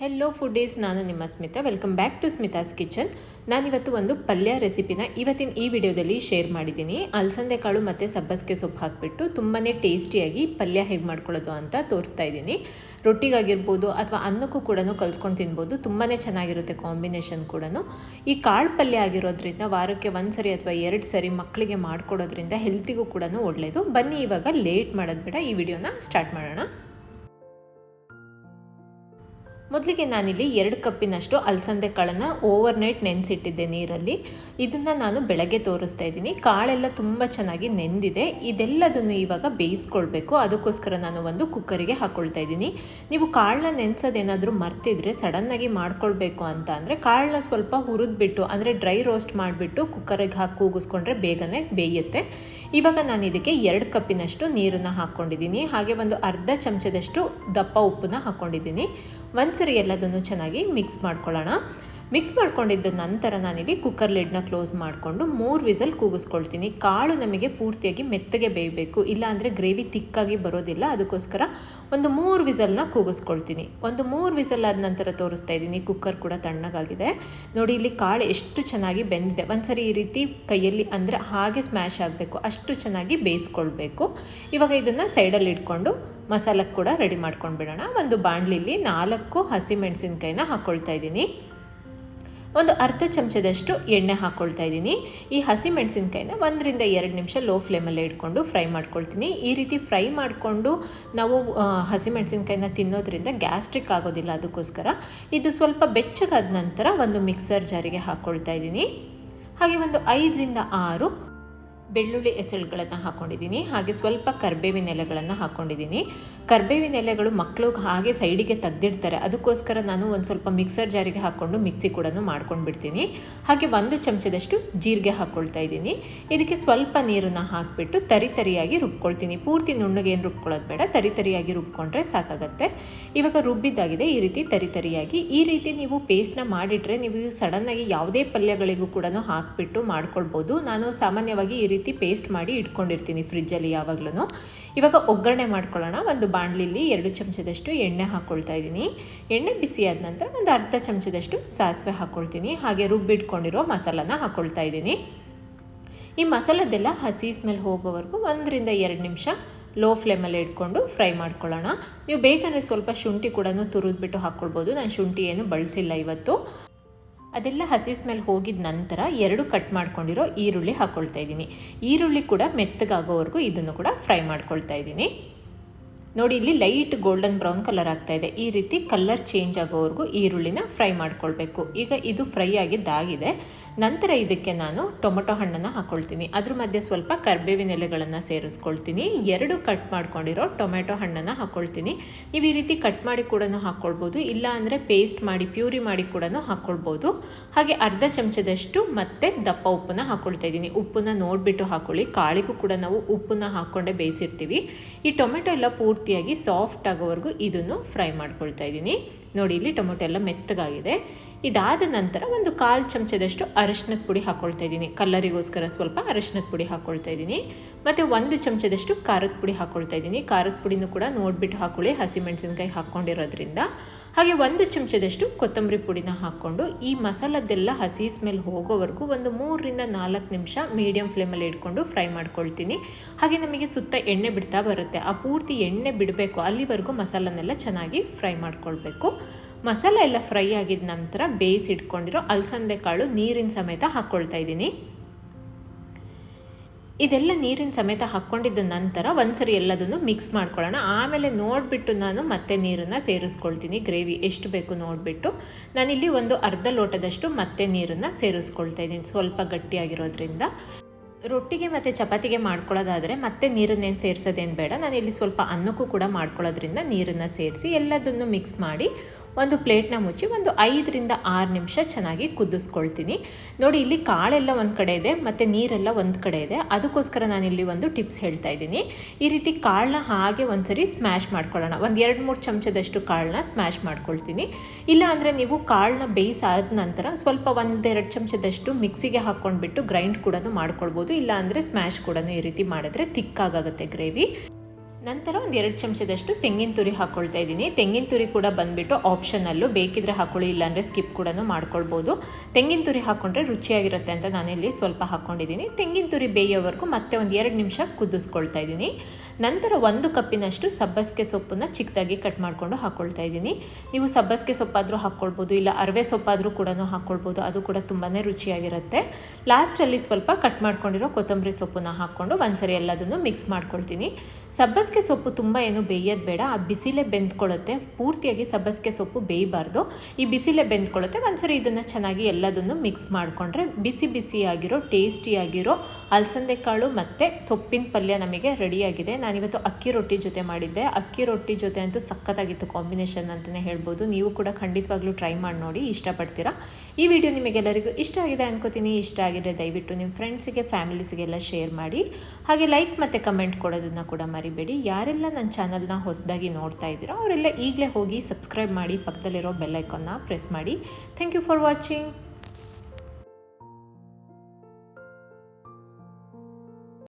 Hello foodies ನಾನು ನಿಮ್ಮ Smita. Welcome back to Smita's kitchen ನಾನಿವತ್ತು ಒಂದು ಪಲ್ಯ ರೆಸಿಪಿನ ಇವತ್ತಿನ ಈ ವಿಡಿಯೋದಲ್ಲಿ ಶೇರ್ ಮಾಡಿದ್ದೀನಿ. ಅಲಸಂದೆ ಕಾಳು ಮತ್ತು ಸಬ್ಬಸಿಗೆ ಸೊಪ್ಪು ಹಾಕಿಬಿಟ್ಟು ತುಂಬಾ ಟೇಸ್ಟಿಯಾಗಿ ಪಲ್ಯ ಹೇಗೆ ಮಾಡ್ಕೊಳ್ಳೋದು ಅಂತ ತೋರಿಸ್ತಾ ಇದ್ದೀನಿ. ರೊಟ್ಟಿಗಾಗಿರ್ಬೋದು ಅಥವಾ ಅನ್ನಕ್ಕೂ ಕೂಡ ಕಲ್ಸ್ಕೊಂಡು ತಿನ್ಬೋದು. ತುಂಬಾ ಚೆನ್ನಾಗಿರುತ್ತೆ ಕಾಂಬಿನೇಷನ್ ಕೂಡ ಈ ಕಾಳು ಪಲ್ಯ ಆಗಿರೋದ್ರಿಂದ ವಾರಕ್ಕೆ ಒಂದು ಸರಿ ಅಥವಾ ಎರಡು ಸರಿ ಮಕ್ಕಳಿಗೆ ಮಾಡಿಕೊಡೋದ್ರಿಂದ ಹೆಲ್ತಿಗೂ ಕೂಡ ಒಳ್ಳೆಯದು ಬನ್ನಿ ಇವಾಗ ಲೇಟ್ ಮಾಡೋದು ಬೇಡ. ಈ ವಿಡಿಯೋನ ಸ್ಟಾರ್ಟ್ ಮಾಡೋಣ. ಮೊದಲಿಗೆ ನಾನಿಲ್ಲಿ ಎರಡು ಕಪ್ಪಿನಷ್ಟು ಅಲಸಂದೆ ಕಾಳನ್ನು ಓವರ್ ನೈಟ್ ನೆನೆಸಿಟ್ಟಿದ್ದೆ ನೀರಲ್ಲಿ. ಇದನ್ನು ನಾನು ಬೆಳಗ್ಗೆ ತೋರಿಸ್ತಾ ಇದ್ದೀನಿ. ಕಾಳೆಲ್ಲ ತುಂಬ ಚೆನ್ನಾಗಿ ನೆಂದಿದೆ. ಇದೆಲ್ಲದನ್ನು ಇವಾಗ ಬೇಯಿಸ್ಕೊಳ್ಬೇಕು. ಅದಕ್ಕೋಸ್ಕರ ನಾನು ಒಂದು ಕುಕ್ಕರಿಗೆ ಹಾಕ್ಕೊಳ್ತಾ ಇದ್ದೀನಿ. ನೀವು ಕಾಳನ್ನ ನೆನೆಸೋದೇನಾದರೂ ಮರ್ತಿದ್ರೆ ಸಡನ್ನಾಗಿ ಮಾಡ್ಕೊಳ್ಬೇಕು ಅಂತ ಅಂದರೆ ಕಾಳನ್ನ ಸ್ವಲ್ಪ ಹುರಿದ್ಬಿಟ್ಟು ಅಂದರೆ ಡ್ರೈ ರೋಸ್ಟ್ ಮಾಡಿಬಿಟ್ಟು ಕುಕ್ಕರಿಗೆ ಹಾಕಿ ಕೂಗಿಸ್ಕೊಂಡ್ರೆ ಬೇಗನೆ ಬೇಯುತ್ತೆ. ಇವಾಗ ನಾನು ಇದಕ್ಕೆ ಎರಡು ಕಪ್ಪಿನಷ್ಟು ನೀರನ್ನು ಹಾಕ್ಕೊಂಡಿದ್ದೀನಿ. ಹಾಗೆ ಒಂದು ಅರ್ಧ ಚಮಚದಷ್ಟು ದಪ್ಪ ಉಪ್ಪನ್ನ ಹಾಕ್ಕೊಂಡಿದ್ದೀನಿ. ಒಂದ್ಸರಿ ಎಲ್ಲದನ್ನು ಚೆನ್ನಾಗಿ ಮಿಕ್ಸ್ ಮಾಡ್ಕೊಳ್ಳೋಣ. ಮಿಕ್ಸ್ ಮಾಡ್ಕೊಂಡಿದ್ದ ನಂತರ ನಾನಿಲ್ಲಿ ಕುಕ್ಕರ್ ಲಿಡ್ನ ಕ್ಲೋಸ್ ಮಾಡಿಕೊಂಡು ಮೂರು ವಿಸಲ್ ಕೂಗಿಸ್ಕೊಳ್ತೀನಿ. ಕಾಳು ನಮಗೆ ಪೂರ್ತಿಯಾಗಿ ಮೆತ್ತಗೆ ಬೇಯಬೇಕು. ಇಲ್ಲಾಂದರೆ ಗ್ರೇವಿ ತಿಕ್ಕಾಗಿ ಬರೋದಿಲ್ಲ. ಅದಕ್ಕೋಸ್ಕರ ಒಂದು ಮೂರು ವಿಸಲ್ನ ಕೂಗಿಸ್ಕೊಳ್ತೀನಿ. ಒಂದು ಮೂರು ವಿಸಲ್ ಆದ ನಂತರ ತೋರಿಸ್ತಾ ಇದ್ದೀನಿ. ಕುಕ್ಕರ್ ಕೂಡ ತಣ್ಣಗಾಗಿದೆ. ನೋಡಿ, ಇಲ್ಲಿ ಕಾಳು ಎಷ್ಟು ಚೆನ್ನಾಗಿ ಬೆಂದಿದೆ. ಒಂದ್ಸರಿ ಈ ರೀತಿ ಕೈಯಲ್ಲಿ ಅಂದರೆ ಹಾಗೆ ಸ್ಮ್ಯಾಶ್ ಆಗಬೇಕು. ಅಷ್ಟು ಚೆನ್ನಾಗಿ ಬೇಯಿಸ್ಕೊಳ್ಬೇಕು. ಇವಾಗ ಇದನ್ನು ಸೈಡಲ್ಲಿ ಇಟ್ಕೊಂಡು ಮಸಾಲಕ್ಕೆ ಕೂಡ ರೆಡಿ ಮಾಡ್ಕೊಂಡು ಬಿಡೋಣ ಒಂದು ಬಾಣಲಿಲಿ ನಾಲ್ಕು ಹಸಿಮೆಣಸಿನ್ಕಾಯಿನ ಹಾಕ್ಕೊಳ್ತಾ ಇದ್ದೀನಿ. ಒಂದು ಅರ್ಧ ಚಮಚದಷ್ಟು ಎಣ್ಣೆ ಹಾಕ್ಕೊಳ್ತಾ ಇದ್ದೀನಿ. ಈ ಹಸಿ ಮೆಣಸಿನ್ಕಾಯಿನ ಒಂದರಿಂದ ಎರಡು ನಿಮಿಷ ಲೋ ಫ್ಲೇಮಲ್ಲೇ ಇಟ್ಕೊಂಡು ಫ್ರೈ ಮಾಡ್ಕೊಳ್ತೀನಿ. ಈ ರೀತಿ ಫ್ರೈ ಮಾಡಿಕೊಂಡು ನಾವು ಹಸಿ ಮೆಣಸಿನ್ಕಾಯಿನ ತಿನ್ನೋದ್ರಿಂದ ಗ್ಯಾಸ್ಟ್ರಿಕ್ ಆಗೋದಿಲ್ಲ ಅದಕ್ಕೋಸ್ಕರ. ಇದು ಸ್ವಲ್ಪ ಬೆಚ್ಚಗಾದ ನಂತರ ಒಂದು ಮಿಕ್ಸರ್ ಜಾರಿಗೆ ಹಾಕ್ಕೊಳ್ತಾ ಇದ್ದೀನಿ. ಹಾಗೆ ಒಂದು ಐದರಿಂದ ಆರು ಬೆಳ್ಳುಳ್ಳಿ ಎಸಳುಗಳನ್ನು ಹಾಕ್ಕೊಂಡಿದ್ದೀನಿ ಹಾಗೆ ಸ್ವಲ್ಪ ಕರ್ಬೇವಿನ ಎಲೆಗಳನ್ನು ಹಾಕ್ಕೊಂಡಿದ್ದೀನಿ ಕರ್ಬೇವಿನ ಎಲೆಗಳು ಮಕ್ಕಳು ಹಾಗೆ ಸೈಡಿಗೆ ತೆಗ್ದಿಡ್ತಾರೆ. ಅದಕ್ಕೋಸ್ಕರ ನಾನು ಒಂದು ಸ್ವಲ್ಪ ಮಿಕ್ಸರ್ ಜಾರಿಗೆ ಹಾಕ್ಕೊಂಡು ಮಿಕ್ಸಿ ಕೂಡ ಮಾಡ್ಕೊಂಡು ಬಿಡ್ತೀನಿ ಹಾಗೆ ಒಂದು ಚಮಚದಷ್ಟು ಜೀರಿಗೆ ಹಾಕ್ಕೊಳ್ತಾ ಇದ್ದೀನಿ. ಇದಕ್ಕೆ ಸ್ವಲ್ಪ ನೀರನ್ನು ಹಾಕಿಬಿಟ್ಟು ತರಿ ತರಿಯಾಗಿ ರುಬ್ಕೊಳ್ತೀನಿ. ಪೂರ್ತಿ ನುಣ್ಣಗೆ ಏನು ರುಬ್ಕೊಳ್ಳೋದು ಬೇಡ, ತರಿ ತರಿಯಾಗಿ ರುಬ್ಕೊಂಡ್ರೆ ಸಾಕಾಗತ್ತೆ. ಇವಾಗ ರುಬ್ಬಿದ್ದಾಗಿದೆ ಈ ರೀತಿ ತರಿ ತರಿಯಾಗಿ. ಈ ರೀತಿ ನೀವು ಪೇಸ್ಟ್ನ ಮಾಡಿಟ್ರೆ ನೀವು ಸಡನ್ನಾಗಿ ಯಾವುದೇ ಪಲ್ಯಗಳಿಗೂ ಕೂಡ ಹಾಕಿಬಿಟ್ಟು ಮಾಡ್ಕೊಳ್ಬೋದು. ನಾನು ಸಾಮಾನ್ಯವಾಗಿ ಈ ರೀತಿ ಪೇಸ್ಟ್ ಮಾಡಿ ಇಟ್ಕೊಂಡಿರ್ತೀನಿ ಫ್ರಿಜ್ಜಲ್ಲಿ ಯಾವಾಗ್ಲೂ ಇವಾಗ ಒಗ್ಗರಣೆ ಮಾಡ್ಕೊಳ್ಳೋಣ. ಒಂದು ಬಾಣಲಿಲಿ ಎರಡು ಚಮಚದಷ್ಟು ಎಣ್ಣೆ ಹಾಕ್ಕೊಳ್ತಾ ಇದ್ದೀನಿ. ಎಣ್ಣೆ ಬಿಸಿಯಾದ ನಂತರ ಒಂದು ಅರ್ಧ ಚಮಚದಷ್ಟು ಸಾಸಿವೆ ಹಾಕ್ಕೊಳ್ತೀನಿ ಹಾಗೆ ರುಬ್ಬಿಟ್ಕೊಂಡಿರೋ ಮಸಾಲನ ಹಾಕ್ಕೊಳ್ತಾ ಇದ್ದೀನಿ. ಈ ಮಸಾಲದೆಲ್ಲ ಹಸಿ ಸ್ಮೆಲ್ ಹೋಗೋವರೆಗೂ ಒಂದರಿಂದ ಎರಡು ನಿಮಿಷ ಲೋ ಫ್ಲೇಮಲ್ಲಿ ಇಟ್ಕೊಂಡು ಫ್ರೈ ಮಾಡ್ಕೊಳ್ಳೋಣ. ನೀವು ಬೇಕಂದರೆ ಸ್ವಲ್ಪ ಶುಂಠಿ ಕೂಡ ತುರಿದ್ಬಿಟ್ಟು ಹಾಕ್ಕೊಳ್ಬೋದು ನಾನು ಶುಂಠಿ ಏನು ಬಳಸಿಲ್ಲ ಇವತ್ತು. ಅದೆಲ್ಲ ಹಸಿ ಸ್ಮೆಲ್ ಹೋಗಿದ ನಂತರ ಎರಡು ಕಟ್ ಮಾಡ್ಕೊಂಡಿರೋ ಈರುಳ್ಳಿ ಹಾಕ್ಕೊಳ್ತಾ ಇದ್ದೀನಿ. ಈರುಳ್ಳಿ ಕೂಡ ಮೆತ್ತಗಾಗೋವರೆಗೂ ಇದನ್ನು ಕೂಡ ಫ್ರೈ ಮಾಡ್ಕೊಳ್ತಾ ಇದ್ದೀನಿ. ನೋಡಿ, ಇಲ್ಲಿ ಲೈಟ್ ಗೋಲ್ಡನ್ ಬ್ರೌನ್ ಕಲರ್ ಆಗ್ತಾ ಇದೆ. ಈ ರೀತಿ ಕಲರ್ ಚೇಂಜ್ ಆಗೋವರೆಗೂ ಈರುಳ್ಳಿನ ಫ್ರೈ ಮಾಡ್ಕೊಳ್ಬೇಕು. ಈಗ ಇದು ಫ್ರೈ ಆಗಿದ್ದಾಗಿದೆ. ನಂತರ ಇದಕ್ಕೆ ನಾನು ಟೊಮೊಟೊ ಹಣ್ಣನ್ನು ಹಾಕ್ಕೊಳ್ತೀನಿ ಅದ್ರ ಮಧ್ಯೆ ಸ್ವಲ್ಪ ಕರ್ಬೇವಿನ ಎಲೆಗಳನ್ನು ಸೇರಿಸ್ಕೊಳ್ತೀನಿ. ಎರಡು ಕಟ್ ಮಾಡ್ಕೊಂಡಿರೋ ಟೊಮೆಟೊ ಹಣ್ಣನ್ನು ಹಾಕ್ಕೊಳ್ತೀನಿ ನೀವು ಈ ರೀತಿ ಕಟ್ ಮಾಡಿ ಕೂಡ ಹಾಕ್ಕೊಳ್ಬೋದು ಇಲ್ಲ ಅಂದರೆ ಪೇಸ್ಟ್ ಮಾಡಿ, ಪ್ಯೂರಿ ಮಾಡಿ ಕೂಡ ಹಾಕ್ಕೊಳ್ಬೋದು ಹಾಗೆ ಅರ್ಧ ಚಮಚದಷ್ಟು ಮತ್ತೆ ದಪ್ಪ ಉಪ್ಪನ್ನ ಹಾಕ್ಕೊಳ್ತಾ ಇದ್ದೀನಿ. ಉಪ್ಪನ್ನ ನೋಡಿಬಿಟ್ಟು ಹಾಕ್ಕೊಳ್ಳಿ ಕಾಳಿಗೂ ಕೂಡ ನಾವು ಉಪ್ಪನ್ನ ಹಾಕ್ಕೊಂಡೇ ಬೇಯಿಸಿರ್ತೀವಿ. ಈ ಟೊಮೆಟೊ ಎಲ್ಲ ಪೂರ್ತಿಯಾಗಿ ಸಾಫ್ಟ್ ಆಗೋವರೆಗೂ ಇದನ್ನು ಫ್ರೈ ಮಾಡ್ಕೊಳ್ತಾ ಇದ್ದೀನಿ. ನೋಡಿ, ಇಲ್ಲಿ ಟೊಮೆಟೊ ಎಲ್ಲ ಮೆತ್ತಗಾಗಿದೆ. ಇದಾದ ನಂತರ ಒಂದು ಕಾಲು ಚಮಚದಷ್ಟು ಅರಶಿನದ ಪುಡಿ ಹಾಕ್ಕೊಳ್ತಾ ಇದ್ದೀನಿ. ಕಲ್ಲರಿಗೋಸ್ಕರ ಸ್ವಲ್ಪ ಅರಶಿನದ ಪುಡಿ ಹಾಕ್ಕೊಳ್ತಾ ಇದ್ದೀನಿ. ಮತ್ತು ಒಂದು ಚಮಚದಷ್ಟು ಖಾರದ ಪುಡಿ ಹಾಕ್ಕೊಳ್ತಾ ಇದ್ದೀನಿ. ಖಾರದ ಪುಡಿನೂ ಕೂಡ ನೋಡಿಬಿಟ್ಟು ಹಾಕ್ಕೊಳ್ಳಿ ಹಸಿಮೆಣಸಿನ್ಕಾಯಿ ಹಾಕ್ಕೊಂಡಿರೋದ್ರಿಂದ. ಹಾಗೆ ಒಂದು ಚಮಚದಷ್ಟು ಕೊತ್ತಂಬರಿ ಪುಡಿನ ಹಾಕ್ಕೊಂಡು ಈ ಮಸಾಲದ್ದೆಲ್ಲ ಹಸಿ ಸ್ಮೆಲ್ ಹೋಗೋವರೆಗೂ ಒಂದು ಮೂರರಿಂದ ನಾಲ್ಕು ನಿಮಿಷ ಮೀಡಿಯಮ್ ಫ್ಲೇಮಲ್ಲಿ ಇಟ್ಕೊಂಡು ಫ್ರೈ ಮಾಡ್ಕೊಳ್ತೀನಿ. ಹಾಗೆ ನಮಗೆ ಸುತ್ತ ಎಣ್ಣೆ ಬಿಡ್ತಾ ಬರುತ್ತೆ. ಆ ಪೂರ್ತಿ ಎಣ್ಣೆ ಬಿಡಬೇಕು. ಅಲ್ಲಿವರೆಗೂ ಮಸಾಲನೆಲ್ಲ ಚೆನ್ನಾಗಿ ಫ್ರೈ ಮಾಡ್ಕೊಳ್ಬೇಕು. ಮಸಾಲ ಎಲ್ಲ ಫ್ರೈ ಆಗಿದ ನಂತರ ಬೇಯಿಸಿಟ್ಕೊಂಡಿರೋ ಅಲಸಂದೆ ಕಾಳು ನೀರಿನ ಸಮೇತ ಹಾಕ್ಕೊಳ್ತಾ ಇದ್ದೀನಿ. ಇದೆಲ್ಲ ನೀರಿನ ಸಮೇತ ಹಾಕ್ಕೊಂಡಿದ್ದ ನಂತರ ಒಂದ್ಸರಿ ಎಲ್ಲದನ್ನು ಮಿಕ್ಸ್ ಮಾಡ್ಕೊಳ್ಳೋಣ. ಆಮೇಲೆ ನೋಡಿಬಿಟ್ಟು ನಾನು ಮತ್ತೆ ನೀರನ್ನು ಸೇರಿಸ್ಕೊಳ್ತೀನಿ. ಗ್ರೇವಿ ಎಷ್ಟು ಬೇಕು ನೋಡಿಬಿಟ್ಟು. ನಾನಿಲ್ಲಿ ಒಂದು ಅರ್ಧ ಲೋಟದಷ್ಟು ಮತ್ತೆ ನೀರನ್ನು ಸೇರಿಸ್ಕೊಳ್ತಾ ಇದ್ದೀನಿ ಸ್ವಲ್ಪ ಗಟ್ಟಿಯಾಗಿರೋದ್ರಿಂದ. ರೊಟ್ಟಿಗೆ ಮತ್ತು ಚಪಾತಿಗೆ ಮಾಡ್ಕೊಳ್ಳೋದಾದರೆ ಮತ್ತೆ ನೀರನ್ನೇನು ಸೇರಿಸೋದೇನು ಬೇಡ. ನಾನು ಇಲ್ಲಿ ಸ್ವಲ್ಪ ಅನ್ನಕ್ಕೂ ಕೂಡ ಮಾಡ್ಕೊಳ್ಳೋದ್ರಿಂದ ನೀರನ್ನು ಸೇರಿಸಿ ಎಲ್ಲದನ್ನು ಮಿಕ್ಸ್ ಮಾಡಿ ಒಂದು ಪ್ಲೇಟ್ನ ಮುಚ್ಚಿ ಒಂದು ಐದರಿಂದ ಆರು ನಿಮಿಷ ಚೆನ್ನಾಗಿ ಕುದಿಸ್ಕೊಳ್ತೀನಿ. ನೋಡಿ, ಇಲ್ಲಿ ಕಾಳೆಲ್ಲ ಒಂದು ಕಡೆ ಇದೆ, ಮತ್ತು ನೀರೆಲ್ಲ ಒಂದು ಕಡೆ ಇದೆ. ಅದಕ್ಕೋಸ್ಕರ ನಾನಿಲ್ಲಿ ಒಂದು ಟಿಪ್ಸ್ ಹೇಳ್ತಾ ಇದ್ದೀನಿ. ಈ ರೀತಿ ಕಾಳನ್ನ ಹಾಗೆ ಒಂದ್ಸರಿ ಸ್ಮ್ಯಾಶ್ ಮಾಡ್ಕೊಳ್ಳೋಣ. ಒಂದು ಎರಡು ಮೂರು ಚಮಚದಷ್ಟು ಕಾಳನ್ನ ಸ್ಮ್ಯಾಶ್ ಮಾಡ್ಕೊಳ್ತೀನಿ. ಇಲ್ಲ ಅಂದರೆ ನೀವು ಕಾಳನ್ನ ಬೇಯಿಸಾದ ನಂತರ ಸ್ವಲ್ಪ ಒಂದೆರಡು ಚಮಚದಷ್ಟು ಮಿಕ್ಸಿಗೆ ಹಾಕ್ಕೊಂಡ್ಬಿಟ್ಟು ಗ್ರೈಂಡ್ ಕೂಡ ಮಾಡ್ಕೊಳ್ಬೋದು. ಇಲ್ಲಾಂದರೆ ಸ್ಮ್ಯಾಶ್ ಕೂಡ ಈ ರೀತಿ ಮಾಡಿದ್ರೆ ತಿಕ್ಕಾಗುತ್ತೆ ಗ್ರೇವಿ. ನಂತರ ಒಂದು ಎರಡು ಚಮಚದಷ್ಟು ತೆಂಗಿನ ತುರಿ ಹಾಕ್ಕೊಳ್ತಾ ಇದ್ದೀನಿ. ತೆಂಗಿನ ತುರಿ ಕೂಡ ಬಂದುಬಿಟ್ಟು ಆಪ್ಷನಲ್ಲು ಬೇಕಿದ್ರೆ ಹಾಕೊಳ್ಳಿ, ಇಲ್ಲಾಂದರೆ ಸ್ಕಿಪ್ ಕೂಡ ಮಾಡ್ಕೊಳ್ಬೋದು. ತೆಂಗಿನ ತುರಿ ಹಾಕ್ಕೊಂಡ್ರೆ ರುಚಿಯಾಗಿರುತ್ತೆ ಅಂತ ನಾನಿಲ್ಲಿ ಸ್ವಲ್ಪ ಹಾಕ್ಕೊಂಡಿದ್ದೀನಿ ತೆಂಗಿನ ತುರಿ ಬೇಯೋವರೆಗೂ ಮತ್ತೆ ಒಂದು ಎರಡು ನಿಮಿಷ ಕುದಿಸ್ಕೊಳ್ತಾ ಇದ್ದೀನಿ. ನಂತರ ಒಂದು ಕಪ್ಪಿನಷ್ಟು ಸಬ್ಬಸಿಗೆ ಸೊಪ್ಪನ್ನು ಚಿಕ್ಕದಾಗಿ ಕಟ್ ಮಾಡಿಕೊಂಡು ಹಾಕ್ಕೊಳ್ತಾ ಇದ್ದೀನಿ. ನೀವು ಸಬ್ಬಸಿಗೆ ಸೊಪ್ಪಾದರೂ ಹಾಕ್ಕೊಳ್ಬೋದು ಇಲ್ಲ ಅರವೆ ಸೊಪ್ಪಾದರೂ ಕೂಡ ಹಾಕ್ಕೊಳ್ಬೋದು ಅದು ಕೂಡ ತುಂಬಾ ರುಚಿಯಾಗಿರುತ್ತೆ. ಲಾಸ್ಟಲ್ಲಿ ಸ್ವಲ್ಪ ಕಟ್ ಮಾಡ್ಕೊಂಡಿರೋ ಕೊತ್ತಂಬರಿ ಸೊಪ್ಪನ್ನ ಹಾಕ್ಕೊಂಡು ಒಂದ್ಸರಿ ಎಲ್ಲದನ್ನು ಮಿಕ್ಸ್ ಮಾಡ್ಕೊಳ್ತೀನಿ. ಸಬ್ಬಸಿಗೆ ಸೊಪ್ಪು ತುಂಬ ಏನು ಬೇಯೋದು ಬೇಡ, ಆ ಬಿಸಿಲೇ ಬೆಂದ್ಕೊಳ್ಳುತ್ತೆ. ಪೂರ್ತಿಯಾಗಿ ಸಬ್ಬಸಿಗೆ ಸೊಪ್ಪು ಬೇಯಬಾರ್ದು. ಈ ಬಿಸಿಲೇ ಬೆಂದ್ಕೊಳ್ಳುತ್ತೆ, ಒಂದ್ಸರಿ ಇದನ್ನು ಚೆನ್ನಾಗಿ ಎಲ್ಲದನ್ನು ಮಿಕ್ಸ್ ಮಾಡಿಕೊಂಡ್ರೆ ಬಿಸಿ ಬಿಸಿಯಾಗಿರೋ, ಟೇಸ್ಟಿಯಾಗಿರೋ ಅಲಸಂದೆ ಕಾಳು ಮತ್ತು ಸೊಪ್ಪಿನ ಪಲ್ಯ ನಮಗೆ ರೆಡಿಯಾಗಿದೆ. ನಾನಿವತ್ತು ಅಕ್ಕಿ ರೊಟ್ಟಿ ಜೊತೆ ಮಾಡಿದ್ದೆ. ಅಕ್ಕಿ ರೊಟ್ಟಿ ಜೊತೆ ಅಂತೂ ಸಖತ್ತಾಗಿತ್ತು ಕಾಂಬಿನೇಷನ್ ಅಂತಲೇ ಹೇಳ್ಬೋದು. ನೀವು ಕೂಡ ಖಂಡಿತವಾಗ್ಲೂ ಟ್ರೈ ಮಾಡಿ ನೋಡಿ, ಇಷ್ಟಪಡ್ತೀರಾ? ಈ ವಿಡಿಯೋ ನಿಮಗೆಲ್ಲರಿಗೂ ಇಷ್ಟ ಆಗಿದೆ ಅನ್ಕೋತೀನಿ. ಇಷ್ಟ ಆಗಿದೆ ದಯವಿಟ್ಟು ನಿಮ್ಮ ಫ್ರೆಂಡ್ಸಿಗೆ, ಫ್ಯಾಮಿಲೀಸ್ಗೆಲ್ಲ ಶೇರ್ ಮಾಡಿ. ಹಾಗೆ ಲೈಕ್ ಮತ್ತು ಕಮೆಂಟ್ ಕೊಡೋದನ್ನು ಕೂಡ ಮರಿಬೇಡಿ. ಯಾರೆಲ್ಲ ನನ್ನ ಚಾನಲ್ನ ಹೊಸದಾಗಿ ನೋಡ್ತಾ ಇದ್ದೀರೋ, ಅವರೆಲ್ಲ ಈಗಲೇ ಹೋಗಿ ಸಬ್ಸ್ಕ್ರೈಬ್ ಮಾಡಿ, ಪಕ್ಕದಲ್ಲಿರೋ ಬೆಲ್ಲೈಕನ್ನ ಪ್ರೆಸ್ ಮಾಡಿ. Thank you for watching.